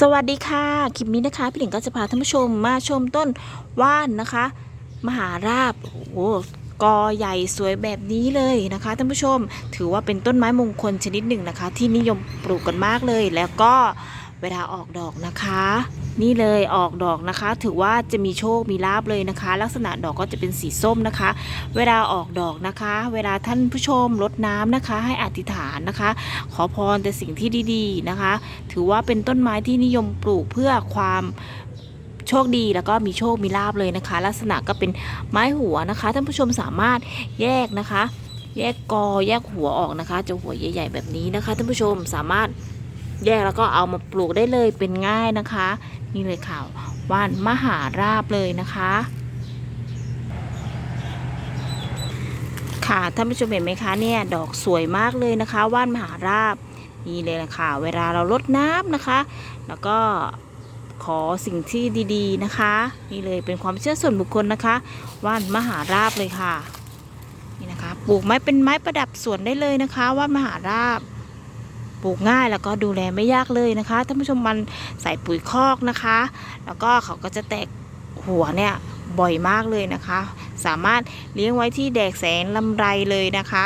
สวัสดีค่ะ คลิปนี้นะคะ พี่หลิงก็จะพาท่านผู้ชมมาชมต้นว่านนะคะ มหาราบโอ้โหกอใหญ่สวยแบบนี้เลยนะคะท่านผู้ชมถือว่าเป็นต้นไม้มงคลชนิดหนึ่งนะคะ ที่นิยมปลูกกันมากเลยแล้วก็ เวลาออกดอกนะคะ นี่เลยออกดอกนะคะ ถือว่าจะมีโชคมีลาบเลยนะคะ ลักษณะดอกก็จะเป็นสีส้มนะคะ เวลาออกดอกนะคะ เวลาท่านผู้ชมรดน้ำนะคะ ให้อธิษฐานนะคะ ขอพรแต่สิ่งที่ดีๆนะคะ ถือว่าเป็นต้นไม้ที่นิยมปลูกเพื่อความโชคดีแล้วก็มีโชคมีลาบเลยนะคะ ลักษณะก็เป็นไม้หัวนะคะ ท่านผู้ชมสามารถแยกนะคะ แยกกอแยกหัวออกนะคะจะหัวใหญ่ ๆ แบบนี้นะคะท่านผู้ชมสามารถ แยกแล้วก็เอามาปลูกได้เลยเป็นง่ายนะคะ นี่เลยค่ะว่านมหาราบเลยนะคะ ค่ะท่านผู้ชมเห็นไหมคะเนี่ยดอกสวยมากเลยนะคะว่านมหาราบนี่เลยนะคะเวลาเราลดน้ำนะคะ แล้วก็ขอสิ่งที่ดีๆนะคะ นี่เลยเป็นความเชื่อส่วนบุคคลนะคะว่านมหาราบเลยค่ะนี่นะคะ ปลูกไม้เป็นไม้ประดับสวนได้เลยนะคะว่านมหาราบ ลูกง่ายแล้วก็ดูแลไม่ยากเลยนะคะท่านผู้ชมมันใส่ปุ๋ยคอกนะคะ แล้วก็เขาก็จะแตกหัวเนี่ยบ่อยมากเลยนะคะ สามารถเลี้ยงไว้ที่แดดแสงลำไรเลยนะคะ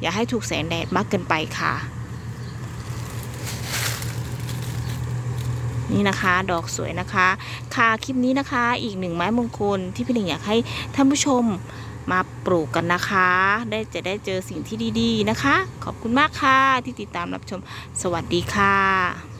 อย่าให้ถูกแสงแดดมากเกินไปค่ะ นี่นะคะดอกสวยนะคะ ค่ะคลิปนี้นะคะ อีกหนึ่งไม้มงคลที่พี่หลิงอยากให้ท่านผู้ชมมา ปลูกกันนะคะ ได้จะได้เจอสิ่งที่ดีๆนะคะ ขอบคุณมากค่ะที่ติดตามรับชม สวัสดีค่ะ